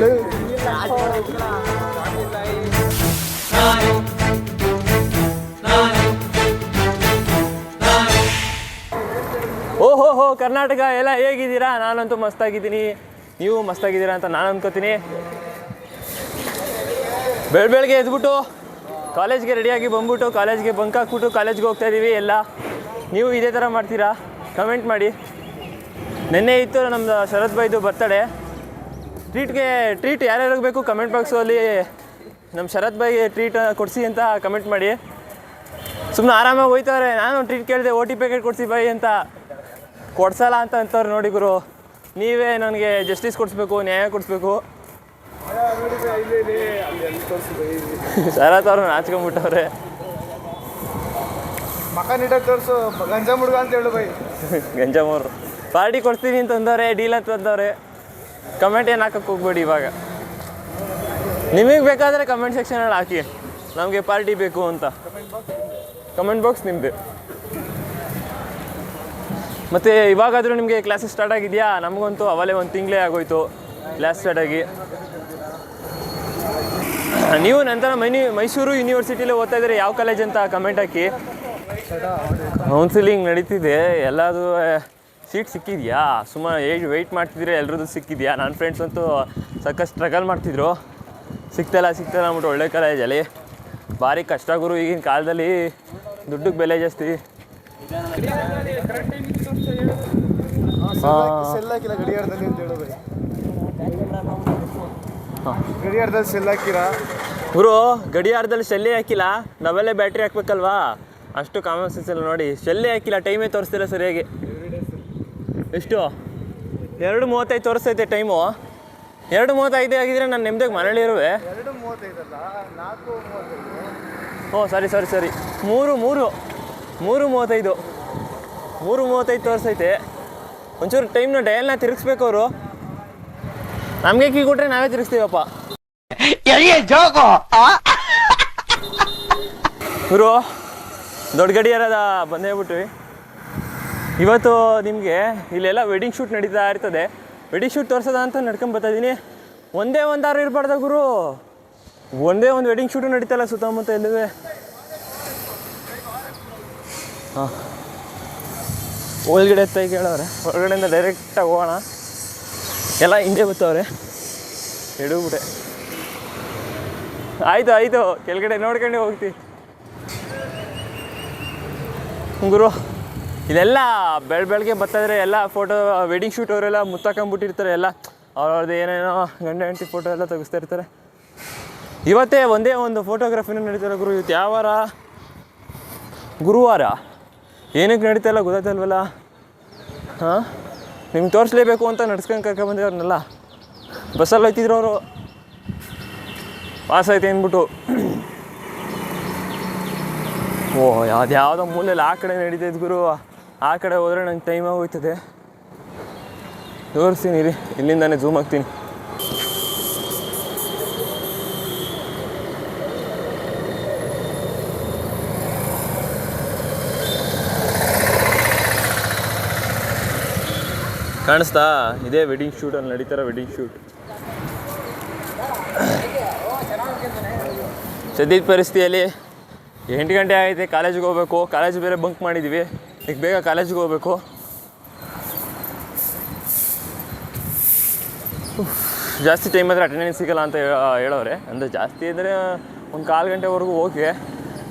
ಓಹೋ, ಹೋ, ಕರ್ನಾಟಕ ಎಲ್ಲ ಹೇಗಿದ್ದೀರಾ? ನಾನಂತೂ ಮಸ್ತಾಗಿದ್ದೀನಿ. ನೀವು ಮಸ್ತಾಗಿದ್ದೀರಾ ಅಂತ ನಾನು ಅನ್ಕೋತೀನಿ. ಬೆಳ ಬೆಳಗ್ಗೆ ಎದ್ಬಿಟ್ಟು ಕಾಲೇಜ್ಗೆ ರೆಡಿಯಾಗಿ ಬಂದ್ಬಿಟ್ಟು, ಕಾಲೇಜ್ಗೆ ಬಂಕ್ ಹಾಕ್ಬಿಟ್ಟು ಕಾಲೇಜ್ಗೆ ಹೋಗ್ತಾ ಇದ್ದೀವಿ ಎಲ್ಲ. ನೀವು ಇದೇ ಥರ ಮಾಡ್ತೀರಾ? ಕಮೆಂಟ್ ಮಾಡಿ. ನಿನ್ನೆ ಇತ್ತು ನಮ್ಮದು ಶರತ್ ಬೈದು ಬರ್ತಡೆ ಟ್ರೀಟ್ಗೆ ಟ್ರೀಟ್ ಯಾರ್ಯಾರಿಗೆ ಬೇಕು ಕಮೆಂಟ್ ಬಾಕ್ಸಲ್ಲಿ ನಮ್ಮ ಶರತ್ ಬಾಯಿಗೆ ಟ್ರೀಟ್ ಕೊಡಿಸಿ ಅಂತ ಕಮೆಂಟ್ ಮಾಡಿ. ಸುಮ್ಮನೆ ಆರಾಮಾಗಿ ಹೋಯ್ತವ್ರೆ ನಾನು ಟ್ರೀಟ್ ಕೇಳಿದೆ ಓ ಟಿ ಪ್ಯಾಕೆಟ್ ಕೊಡಿಸಿ ಬಾಯಿ ಅಂತ. ಕೊಡ್ಸಲ್ಲ ಅಂತ ಅಂತವ್ರು ನೋಡಿ ಗುರು ನೀವೇ ನನಗೆ ಜಸ್ಟಿಸ್ ಕೊಡಿಸ್ಬೇಕು ನ್ಯಾಯ ಕೊಡಿಸ್ಬೇಕು. ಶರತ್ ಅವ್ರು ನಾಚ್ಕೊಂಬಿಟ್ಟವ್ರೆ ಮಕ ನೀಟಾಗಿ ತೋರಿಸು ಗಂಜಾ ಮುಡ್ಗ ಅಂತ ಹೇಳು ಬೈ ಗಂಜಾಮವ್ರು ಪಾರ್ಟಿ ಕೊಡ್ತೀನಿ ಅಂತ ಅಂದವ್ರೆ ಡೀಲ್ ಅಂತ ಅಂದವ್ರೆ. ಕಮೆಂಟ್ ಏನು ಹಾಕಕ್ಕೆ ಹೋಗ್ಬೇಡಿ ಇವಾಗ. ನಿಮಗೆ ಬೇಕಾದರೆ ಕಮೆಂಟ್ ಸೆಕ್ಷನಲ್ಲಿ ಹಾಕಿ. ನಮಗೆ ಪಾರ್ಟಿ ಬೇಕು ಅಂತ. ಕಮೆಂಟ್ ಬಾಕ್ಸ್ ನಿಮ್ಮದು ಮತ್ತು ಇವಾಗಾದರೂ ನಿಮಗೆ ಕ್ಲಾಸಸ್ ಸ್ಟಾರ್ಟ್ ಆಗಿದೆಯಾ? ನಮಗಂತೂ ಅವಲೇ ಒಂದು ತಿಂಗಳೇ ಆಗೋಯ್ತು ಕ್ಲಾಸ್ ಸ್ಟಾರ್ಟ್ ಆಗಿ. ನೀವು ನಂತರ ಮೈನಿ ಮೈಸೂರು ಯೂನಿವರ್ಸಿಟಿಲಿ ಓದ್ತಾ ಇದ್ರೆ ಯಾವ ಕಾಲೇಜ್ ಅಂತ ಕಮೆಂಟ್ ಹಾಕಿ. ಕೌನ್ಸಿಲಿಂಗ್ ನಡೀತಿದೆ. ಎಲ್ಲದು ಸೀಟ್ ಸಿಕ್ಕಿದ್ಯಾ? ಸುಮಾರು ಏಜ್ ವೆಯ್ಟ್ ಮಾಡ್ತಿದ್ರೆ ಎಲ್ರದ್ದು ಸಿಕ್ಕಿದೆಯಾ? ನನ್ನ ಫ್ರೆಂಡ್ಸ್ ಅಂತೂ ಸಖತ್ ಸ್ಟ್ರಗಲ್ ಮಾಡ್ತಿದ್ರು. ಸಿಕ್ತಲ್ಲ ಸಿಗ್ತಲ್ಲ ಅಂದ್ಬಿಟ್ಟು ಒಳ್ಳೆ ಕಾಲೇಜಲ್ಲಿ ಭಾರಿ ಕಷ್ಟ ಗುರು ಈಗಿನ ಕಾಲದಲ್ಲಿ. ದುಡ್ಡಿಗೆ ಬೆಲೆ ಜಾಸ್ತಿ. ಗಡಿಯಾರದಲ್ಲಿ ಸೆಲ್ ಹಾಕಿರಾ? ಗುರು ಗಡಿಯಾರದಲ್ಲಿ ಸೆಲ್ಲೇ ಹಾಕಿಲ್ಲ. ನಾವೆಲ್ಲೇ ಬ್ಯಾಟ್ರಿ ಹಾಕ್ಬೇಕಲ್ವಾ? ಅಷ್ಟು ಕಾಮನ್ ಸೆನ್ಸ್ ಇಲ್ಲ ನೋಡಿ. ಸೆಲ್ಲೇ ಹಾಕಿಲ್ಲ ಟೈಮೇ ತೋರಿಸ್ತಿಲ್ಲ ಸರಿಯಾಗಿ. ಎಷ್ಟು? ಎರಡು ಮೂವತ್ತೈದು ತೋರಿಸ್ತೈತೆ ಟೈಮು. ಎರಡು ಮೂವತ್ತೈದು ಆಗಿದ್ರೆ ನಾನು ನೆಮ್ಮದಿಗೆ ಮನೇಲಿ ಇರುವೆ. ಎರಡು ಮೂವತ್ತೈದಲ್ಲ? ನಾಲ್ಕು ಮೂವತ್ತೈದು. ಓ ಸರಿ ಸರಿ ಸರಿ. ಮೂರು ಮೂರು. ಮೂರು ಮೂವತ್ತೈದು. ಮೂರು ಮೂವತ್ತೈದು ತೋರಿಸೈತೆ ಒಂಚೂರು ಟೈಮ್ನ ಡಯಲ್ನ ತಿರುಗಿಸ್ಬೇಕು ಅವರು. ನಮಗೆ ಕೀ ಕೊಟ್ರೆ ನಾವೇ ತಿರುಗಿಸ್ತೀವಪ್ಪ. ಇವರು ದೊಡ್ಡ ಗಡಿಯಾರದ ಬಂದೇ ಬಿಟ್ವಿ. ಇವತ್ತು ನಿಮಗೆ ಇಲ್ಲೆಲ್ಲ ವೆಡ್ಡಿಂಗ್ ಶೂಟ್ ನಡೀತಾ ಇರ್ತದೆ. ವೆಡ್ಡಿಂಗ್ ಶೂಟ್ ತೋರಿಸೋದ ಅಂತ ನಡ್ಕೊಂಡು ಬರ್ತಾ ಇದ್ದೀನಿ ಒಂದೇ ಒಂದಾರು ಇರಬಾರ್ದ ಗುರು? ಒಂದೇ ಒಂದು ವೆಡ್ಡಿಂಗ್ ಶೂಟು ನಡೀತಲ್ಲ ಸುತ್ತಮುತ್ತ ಎಲ್ಲವೇ ಹಾಂ. ಒಳಗಡೆ ಎತ್ತಾಗಿ ಕೇಳವ್ರೆ ಹೊರಗಡೆಯಿಂದ ಡೈರೆಕ್ಟಾಗಿ ಹೋಗೋಣ. ಎಲ್ಲ ಹಿಂದೆ ಬರ್ತಾವ್ರೆ ಎಡುಬಿಟ್ಟೆ ಆಯಿತು ಆಯಿತು. ಕೆಳಗಡೆ ನೋಡ್ಕೊಂಡು ಹೋಗ್ತೀವಿ ಗುರು. ಇದೆಲ್ಲ ಬೆಳ, ಬೆಳಗ್ಗೆ ಬರ್ತಾಯಿದ್ರೆ ಎಲ್ಲ ಫೋಟೋ ವೆಡ್ಡಿಂಗ್ ಶೂಟ್ ಅವರೆಲ್ಲ ಮುತ್ತಾಕೊಂಬಿಟ್ಟಿರ್ತಾರೆ ಎಲ್ಲ. ಅವ್ರದ್ದು ಏನೇನೋ ಗಂಡ ಹೆಂಡತಿ ಫೋಟೋ ಎಲ್ಲ ತೆಗಿಸ್ತಾ ಇರ್ತಾರೆ. ಇವತ್ತೇ ಒಂದೇ ಒಂದು ಫೋಟೋಗ್ರಫಿನೂ ನಡೀತಾರೆ ಗುರು, ಇವತ್ತು ಯಾವಾರ ಗುರುವಾರ. ಏನಕ್ಕೆ ನಡೀತಾ ಇಲ್ಲ ಗೊತ್ತಾಯ್ತಲ್ವಲ್ಲ ಹಾಂ? ನಿಮ್ಗೆ ತೋರಿಸ್ಲೇಬೇಕು ಅಂತ ನಡ್ಸ್ಕೊಂಡು ಕರ್ಕೊಂಡು ಅವ್ರನ್ನೆಲ್ಲ ಬಸ್ಸಲ್ಲಿ ಹೋಯ್ತಿದ್ರು ಅವರು. ಪಾಸ್ ಐತೆ ಅಂದ್ಬಿಟ್ಟು. ಓಹ್, ಯಾವ್ದು, ಯಾವುದೋ ಮೂಲೆಯಲ್ಲಿ ಆ ಕಡೆ ನಡೀತೈತೆ ಗುರು. ಆ ಕಡೆ ಹೋದರೆ ನಂಗೆ ಟೈಮ್ ಆಗೋಯ್ತದೆ. ತೋರಿಸ್ತೀನಿ ರೀ ಇಲ್ಲಿಂದಾನೆ ಝೂಮ್ ಆಗ್ತೀನಿ ಕಾಣಿಸ್ತಾ? ಇದೇ ವೆಡ್ಡಿಂಗ್ ಶೂಟ್ ಅಲ್ಲಿ ನಡೀತಾರ ವೆಡ್ಡಿಂಗ್ ಶೂಟ್ ಸದ್ಯದ ಪರಿಸ್ಥಿತಿಯಲ್ಲಿ ಎಂಟು ಗಂಟೆ ಆಗೈತೆ ಕಾಲೇಜಿಗೆ ಹೋಗ್ಬೇಕು. ಕಾಲೇಜ್ ಬೇರೆ ಬಂಕ್ ಮಾಡಿದ್ದೀವಿ ಈಗ ಬೇಗ ಕಾಲೇಜಿಗೆ ಹೋಗ್ಬೇಕು. ಜಾಸ್ತಿ ಟೈಮ್ ಆದರೆ ಅಟೆಂಡೆನ್ಸ್ ಸಿಗಲ್ಲ ಅಂತ ಹೇಳ- ಹೇಳೋರೆ ಅಂದರೆ ಜಾಸ್ತಿ ಇದ್ದರೆ ಒಂದು ಕಾಲು ಗಂಟೆವರೆಗೂ ಓಕೆ.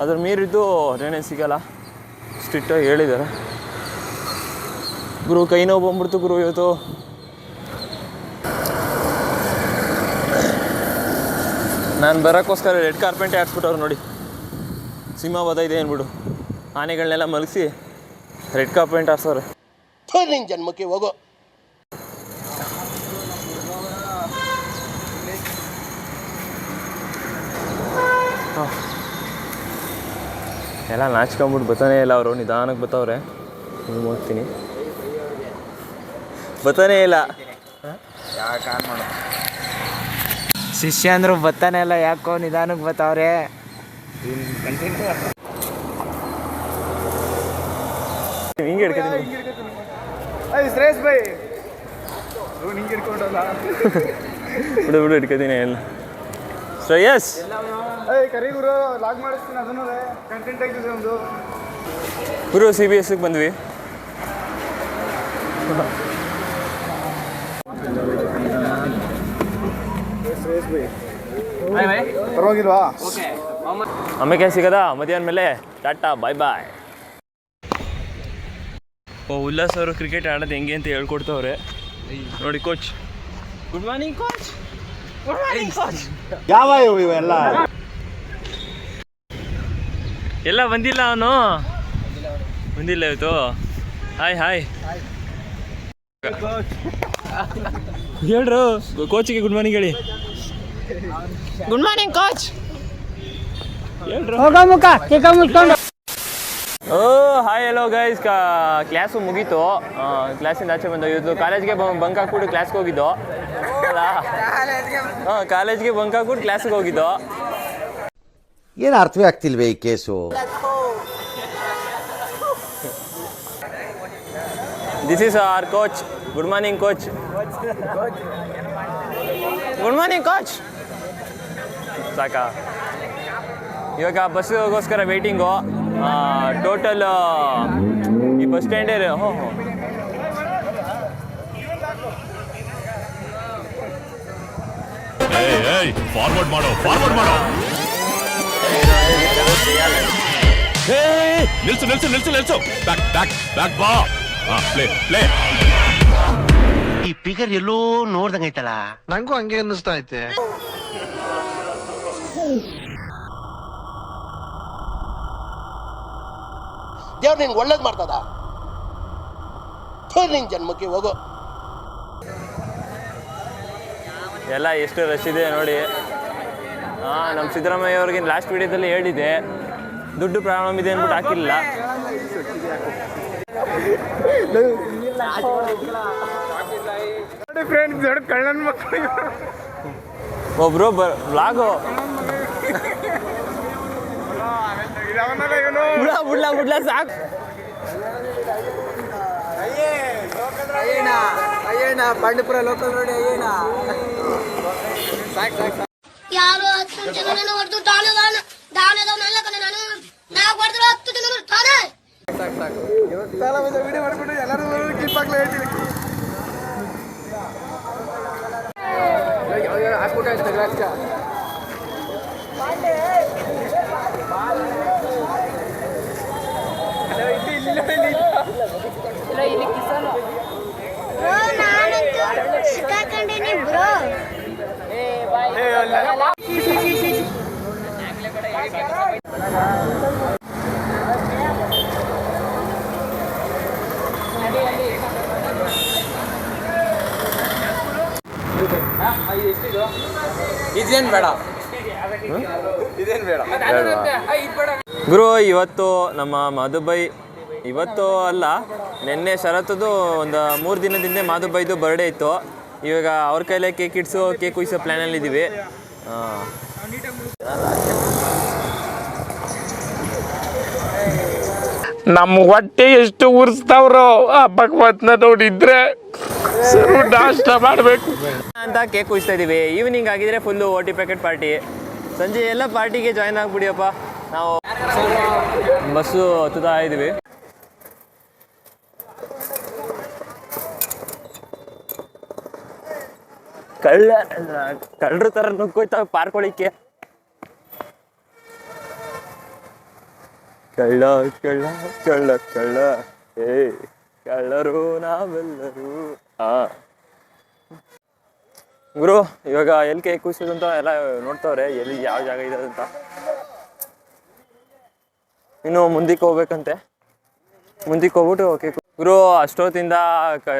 ಅದ್ರ ಮೀರಿದ್ದು ಅಟೆಂಡೆನ್ಸ್ ಸಿಗಲ್ಲ. ಸ್ಟ್ರಿಕ್ಟಾಗಿ ಹೇಳಿದ್ದಾರೆ. ಗುರು, ಕೈ ನೋವು ಬಂದ್ಬಿಡ್ತು ಗುರು ಇವತ್ತು. ನಾನು ಬರೋಕ್ಕೋಸ್ಕರ ರೆಡ್ ಕಾರ್ಪೆಂಟೇ ಹಾಕ್ಸ್ಬಿಟ್ಟವ್ರು ನೋಡಿ. ಸಿಂಹ ಬದ ಇದೆ ಅಂದ್ಬಿಡು. ಆನೆಗಳನ್ನೆಲ್ಲ ಮಲಗಿಸಿ. Red carpet sir? ನಿನ್ ಜನ್ಮಕ್ಕೆ ಹೋಗೋ. ಎಲ್ಲ ನಾಚ್ಕೊಂಬಿಟ್ಟು ಬರ್ತಾನೆ ಇಲ್ಲ ಅವರು ನಿಧಾನಕ್ಕೆ ಬತ್ತವ್ರೆ. ಹಿಂಗೆ ಹೋಗ್ತೀನಿ. ಬರ್ತಾನೆ ಇಲ್ಲ. ಶಿಷ್ಯ ಅಂದ್ರೆ ಬತ್ತಾನೆ ಇಲ್ಲ ಯಾಕೋ ನಿಧಾನಕ್ಕೆ ಬತ್ತಾವ್ರೆ ಹಿಂಗೆ ಹಿಡ್ಕೊತೀನಿ ಐ ಶ್ರೇಯಸ್ ಬೈ. ಹಿಂಗೆ ಹಿಡ್ಕೊಂಡಲ್ಲ. ಬಿಡು ಬಿಡು ಇಟ್ಕೋತೀನಿ ಎಲ್ಲ ಶ್ರೇಯಸ್! ಕರಿ ಗುರು ಲಾಗ್ ಮಾಡಿಸ್ತೀನಿ ಅದನ್ನು ಕಂಟೆಂಟ್ ಆಗಿದೆ ಒಂದು ಗುರು ಸಿ ಬಿ ಎಸ್ಗೆ ಬಂದ್ವಿ. ಪರವಾಗಿಲ್ವಾ? ಆಮೇಲೆ ಸಿಗದಾ? ಮಧ್ಯಾಹ್ನ ಮೇಲೆ? ಟಾಟಾ ಬಾಯ್ ಬಾಯ್ ಉಲ್ಲಾಸ್ ಅವರು ಕ್ರಿಕೆಟ್ ಆಡೋದು ಹೆಂಗೆ ಅಂತ ಹೇಳ್ಕೊಡ್ತವ್ರೆ. ನೋಡಿ coach good morning coach good morning coach ಯಾವ ಇವೆಲ್ಲ? ಎಲ್ಲ ಬಂದಿಲ್ಲ ಅವನು? ಬಂದಿಲ್ಲ ಇವತ್ತು. ಹಾಯ್ ಹಾಯ್ ಹೇಳ್ರು ಕೋಚಿಗೆ ಗುಡ್ ಮಾರ್ನಿಂಗ್ ಹೇಳಿ. ಗುಡ್ ಮಾರ್ನಿಂಗ್ ಕೋಚ್ ಹೇಳ್ರು. ಓ ಹಾಯ್ ಹಲೋ ಗೈಸ್ ಕ್ಲಾಸು ಮುಗೀತು. ಕ್ಲಾಸಿಂದ ಆಚೆ ಬಂದು ಇವತ್ತು ಕಾಲೇಜ್ಗೆ ಬಂಕ್ ಹಾಕ್ಬಿಟ್ಟು ಕ್ಲಾಸ್ಗೆ ಹೋಗಿದ್ದು. ಅಲ್ಲ. ಹಾಂ ಕಾಲೇಜ್ಗೆ ಬಂಕ್ ಹಾಕ್ಬಿಟ್ಟು ಕ್ಲಾಸ್ಗೆ ಹೋಗಿದ್ದು. ಏನು ಅರ್ಥವೇ ಆಗ್ತಿಲ್ವೇ ಈ case? This is our coach good morning coach good morning coach ಸಾಕಾ? ಇವಾಗ ಬಸ್ಗೋಸ್ಕರ ವೇಟಿಂಗು ಟೋಟಲ್ ಈ ಬಸ್ ಸ್ಟ್ಯಾಂಡೇ ಹೋ ಹೋ. ಫಾರ್ವರ್ಡ್ ಮಾಡೋ ಫಾರ್ವರ್ಡ್ ಮಾಡೋ. ಏಯ್ ನಿಲ್ಸು ನಿಲ್ಸು ನಿಲ್ಸು ನಿಲ್ಸು. ಬ್ಯಾಕ್ ಬ್ಯಾಕ್ ಬ್ಯಾಕ್ ಬಾ. ಪ್ಲೇ ಪ್ಲೇ ಈ ಫಿಗರ್ ಎಲ್ಲೋ ನೋಡ್ದಂಗೈತಲ್ಲ ನಂಗೂ ಹಂಗೆ ಅನ್ನಿಸ್ತಾ ಐತೆ. ದೇವ್ರು ನಿನ್ಗೆ ಒಳ್ಳೇದು ಮಾಡ್ತದ? ನಿನ್ ಜನ್ಮಕ್ಕೆ ಹೋಗು. ಎಲ್ಲ ಎಷ್ಟು ರಶ್ ಇದೆ ನೋಡಿ. ಹಾಂ ನಮ್ಮ ಸಿದ್ದರಾಮಯ್ಯ ಅವ್ರಿಗೆ ಲಾಸ್ಟ್ ವಿಡಿಯೋದಲ್ಲಿ ಹೇಳಿದೆ ದುಡ್ಡು ಪ್ರಾಬ್ಲಮ್ ಇದೆ ಅಂದ್ಬಿಟ್ಟು ಹಾಕಿಲ್ಲ. ಒಬ್ರು ಬ ಬ್ಲಾಗು ಲೋಕಲ್ ಬಿಡ್ಲ ಬಿಡ್ಲ ಬಿಡ್ಲ ಸಾಕು. ಯಾರು ಹತ್ತು ಜನನ ಹೊಡೆದು ಕಡೆ ನಾನು ನಾವು ಹೊಡೆದ್ರೆ ಹತ್ತು ಜನ ಬರ್ತಾನೆ ವಿಡಿಯೋ ಮಾಡ್ಬಿಟ್ಟು ಎಲ್ಲರೂ ಕ್ಲಿಪ್ ಆಗ್ಲೇ ಹೇಳ್ತೀನಿ ಬ್ರೋ ನಾನಂತೂ ಸಿಕ್ಕಾಕೊಂಡೇನಿ ಬ್ರೋ. ಗುರು ಇವತ್ತು ನಮ್ಮ ಮಧುಬೈ ಇವತ್ತು ಅಲ್ಲ ನಿನ್ನೆ ಶರತ್ತದು ಒಂದು ಮೂರು ದಿನದಿಂದ ಮಾಧುಬೈದು ಬರ್ಡೇ ಇತ್ತು. ಇವಾಗ ಅವ್ರ ಕೈಲೇ ಕೇಕ್ ಇಡ್ಸು ಕೇಕ್ ಕುಯ್ಸೋ ಪ್ಲ್ಯಾನಲ್ಲಿದ್ದೀವಿ ನಮ್ಮ ಹೊಟ್ಟೆ ಎಷ್ಟು ಉರ್ಸ್ತಾವ್ರು ಆ ಭಗವತ್ನ ನೋಡಿದ್ರೆ ನಾಷ್ಟ ಮಾಡಬೇಕು. ಅಂತ ಕೇಕ್ ಕುಯ್ಸ್ತಾ ಇದ್ದೀವಿ ಈವ್ನಿಂಗ್ ಆಗಿದ್ರೆ ಫುಲ್ಲು ಓಟಿ ಪ್ಯಾಕೆಟ್ ಪಾರ್ಟಿ ಸಂಜೆ ಎಲ್ಲ ಪಾರ್ಟಿಗೆ ಜಾಯ್ನ್ ಆಗ್ಬಿಡಿಯಪ್ಪ ನಾವು ಬಸ್ಸು ಹತ್ತುತ್ತಾ ಇದ್ದೀವಿ ಕಳ್ಳ, ಕಳ್ಳರ ಥರ ನುಗ್ಗೋಯ್ತಾವೆ ಪಾರ್ಕೊಳಿಕ್ಕೆ? ಕಳ್ಳ ಕಳ್ಳ ಕಳ್ಳ ಕಳ್ಳ. ಏ, ಕಳ್ಳರು ನಾವೆಲ್ಲರೂ. ಆ. ಗುರು, ಇವಾಗ ಎಲ್ ಕೆ ಅಂತ ಎಲ್ಲ ನೋಡ್ತಾವ್ರೆ, ಎಲ್ಲಿ ಯಾವ ಜಾಗ ಇದೆ ಅಂತ. ಇನ್ನು ಮುಂದಕ್ಕೆ ಹೋಗ್ಬೇಕಂತೆ. ಮುಂದಕ್ಕೆ ಹೋಗ್ಬಿಟ್ಟು ಕೇಕ್ ಗುರು ಅಷ್ಟೊತ್ತಿಂದ ಕ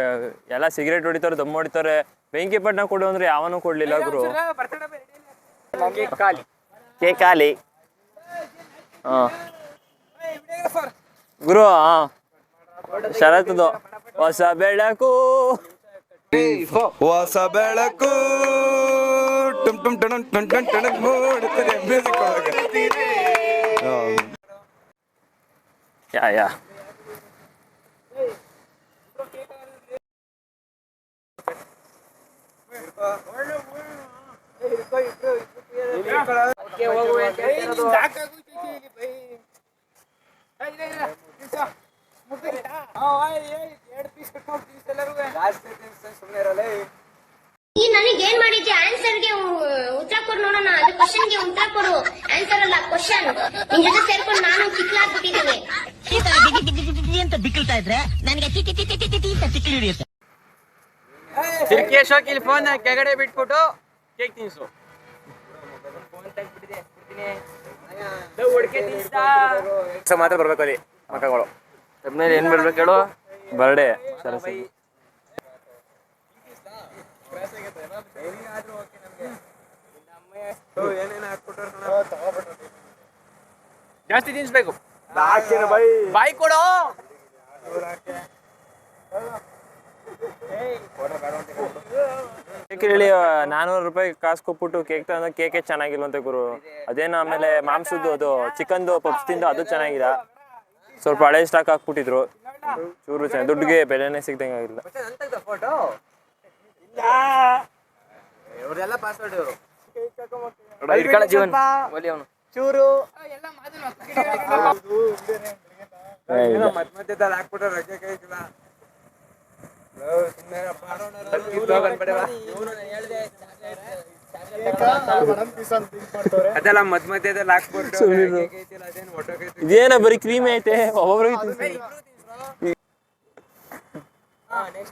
ಎಲ್ಲ ಸಿಗರೇಟ್ ಹೊಡಿತಾರೆ ದಮ್ ಹೊಡಿತಾರೆ. ಬೆಂಕಿ ಪಟ್ಟಣ ಕೊಡು ಅಂದ್ರೆ ಯಾವನು ಕೊಡ್ಲಿಲ್ಲ ಗುರು. ಕೇಕ್ ಖಾಲಿ. ಹಾ. ಗುರು ಹಾ. ಶರತ್ದು ಹೊಸ ಬೆಳಕು. ಹೊಸ ಬೆಳಕು. ಟುಮ್ ಟುಮ್ ಟಣಂ ಟಣ್ ಟಣ್ ಟಣಂ ಮೂಡುತ್ತದೆ. ಮ್ಯೂಸಿಕ್ ಒಳಗೆ. ಯಾ ಯಾ. ಈ ನನಗೆ ಏನ್ ಮಾಡಿದ್ಯಾ? ಆನ್ಸರ್ಗೆ ಉತ್ತರ ಕೊಡು ನೋಡೋಣ. ಅದು ಕ್ವಶನ್ಗೆ ಉತ್ತರ ಕೊಡು. ಆನ್ಸರ್ ಅಲ್ಲ ಕ್ವಶನ್ ನಿನ್ ಜೊತೆ ಸೇರ್ಕೊಂಡು ನಾನು ಚಿಕ್ಕಲಾಗ್ಬಿಟ್ಟಿದ್ದೀನಿ ಅಂತ ಬಿಕ್ಕಳ್ತಾ ಇದ್ರೆ ನನಗೆ ಟಿ ಟಿ ಟಿ ಅಂತ ಇಲ್ಲಿ ಫೋನ್ ಕೆಳಗಡೆ ಬಿಟ್ಬಿಟ್ಟು ಕೇಕ್ ತಿನ್ಸು. ಮಾತ್ರ ಬರ್ಬೇಕು ಅಲ್ಲಿ ಮಕ್ಕಳು. ತಮ್ಮನೇಲಿ ಏನ್ ಬರ್ಬೇಕು ಹೇಳು? ಬರ್ಡೇ ಸರಿ ಜಾಸ್ತಿ ತಿನ್ಸ್ಬೇಕು. ಬಾಯಿ ಕೊಡು. ಕೇಕ್ ಹೇಳಿ ನಾನೂರು ರೂಪಾಯಿ ಕಾಸು ಕೊಟ್ಬಿಟ್ಟು ಕೇಕ್ ತಗೊಂಡು ಕೇಕೆ ಅಂತ ಗುರು. ಅದೇನು ಆಮೇಲೆ ಮಾಂಸದ್ದು ಅದು ಚಿಕನ್ದು ಪಪ್ಸ್ ತಿಂದು ಅದು ಚೆನ್ನಾಗಿಲ್ಲ. ಸ್ವಲ್ಪ ಹಳೆ ಸ್ಟಾಕ್ ಹಾಕ್ಬಿಟ್ಟಿದ್ರು. ಚೂರು ಚೆನ್ನಾಗಿ ದುಡ್ಡಿಗೆ ಬೆಲೆನೇ ಸಿಗ್ದಂಗೆ ಆಗಿಲ್ಲ. ಜೀವನ್ ಚೂರು. ಮತ್ ಅದೆಲ್ಲ ಮದ್ ಮಧ್ಯದಲ್ಲಿ ಹಾಕ್ಬಿಟ್ಟು ಇದೇನ ಬರೀ ಕ್ರೀಮ್ ಐತೆ ಒಬ್ಬೊಬ್ರಿಗೆ.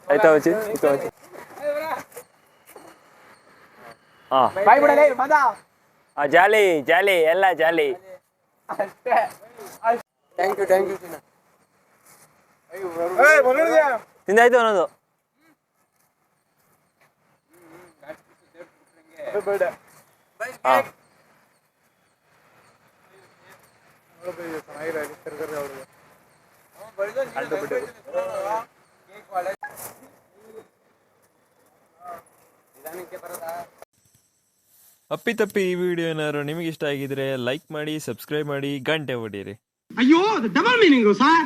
ಆಯ್ತಾ ವಚಿ ಆಯ್ತಾ ವಚಿ ಹಾ. ಆ ಜಾಲಿ ಜಾಲಿ ಎಲ್ಲ jolly. Thank you thank you ತಿಂದಾಯ್ತು ಅನ್ನೋದು. ಹಾ ಅಪ್ಪಿತಪ್ಪಿ ಈ ವಿಡಿಯೋ ಏನಾದ್ರು ನಿಮಗೆ ಇಷ್ಟ ಆಗಿದ್ರೆ ಲೈಕ್ ಮಾಡಿ ಸಬ್ಸ್ಕ್ರೈಬ್ ಮಾಡಿ ಗಂಟೆ ಹೊಡೀರಿ ಅಯ್ಯೋ ಡಬಲ್ ಮೀನಿಂಗ್ ಸರ್